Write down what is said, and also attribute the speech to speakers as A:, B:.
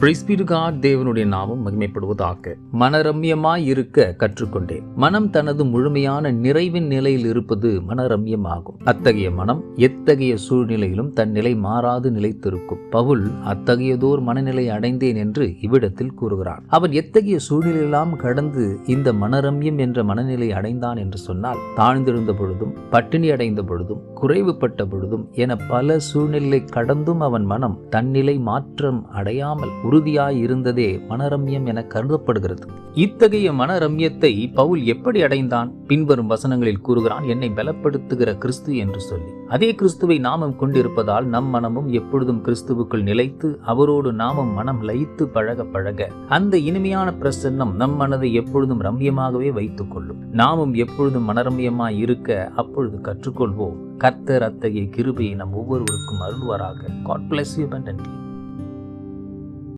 A: பிரிஸ்பிடுகாட் தேவனுடைய நாமம் மகிமைப்படுவதாக மனரம்யமாய் இருக்க கற்றுக்கொண்டேன். மனம் தனது முழுமையான நிறைவின் நிலையில் இருப்பது மனரம்யமாகும். அத்தகைய மனம் எத்தகைய சூழ்நிலையிலும் தன் நிலை மாறாது நிலைத்திருக்கும். பவுல் அத்தகையதோர் மனநிலை அடைந்தேன் என்று இவ்விடத்தில் கூறுகிறான். அவன் எத்தகைய சூழ்நிலையெல்லாம் கடந்து இந்த மனரம்யம் என்ற மனநிலை அடைந்தான் என்று சொன்னால் தாழ்ந்திருந்த பொழுதும் பட்டினி அடைந்த பொழுதும் குறைவுபட்ட பொழுதும் என பல சூழ்நிலை கடந்தும் அவன் மனம் தன்னிலை மாற்றம் அடையாமல் உறுதியாய் இருந்ததே மனரம்யம் என கருதப்படுகிறது. இத்தகைய மனரம்யத்தை பவுல் எப்படி அடைந்தான்? பின்வரும் வசனங்களில் கூறுகிறான் என்னை பலப்படுத்துகிற கிறிஸ்து என்று சொல்லி. அதே கிறிஸ்துவை நாமம் கொண்டிருப்பதால் நம் மனமும் எப்பொழுதும் கிறிஸ்துவுக்குள் நிலைத்து அவரோடு நாமும் மனம் லயித்து பழக பழக அந்த இனிமையான பிரசன்னம் நம் மனதை எப்பொழுதும் ரம்யமாகவே வைத்துக் கொள்ளும். நாமும் எப்பொழுதும் மனரம்யமாய் இருக்க அப்பொழுது கற்றுக்கொள்வோம். கர்த்தர் அத்தகைய கிருபையை நம் ஒவ்வொருவருக்கும் அருள்வாராக. God bless you abundantly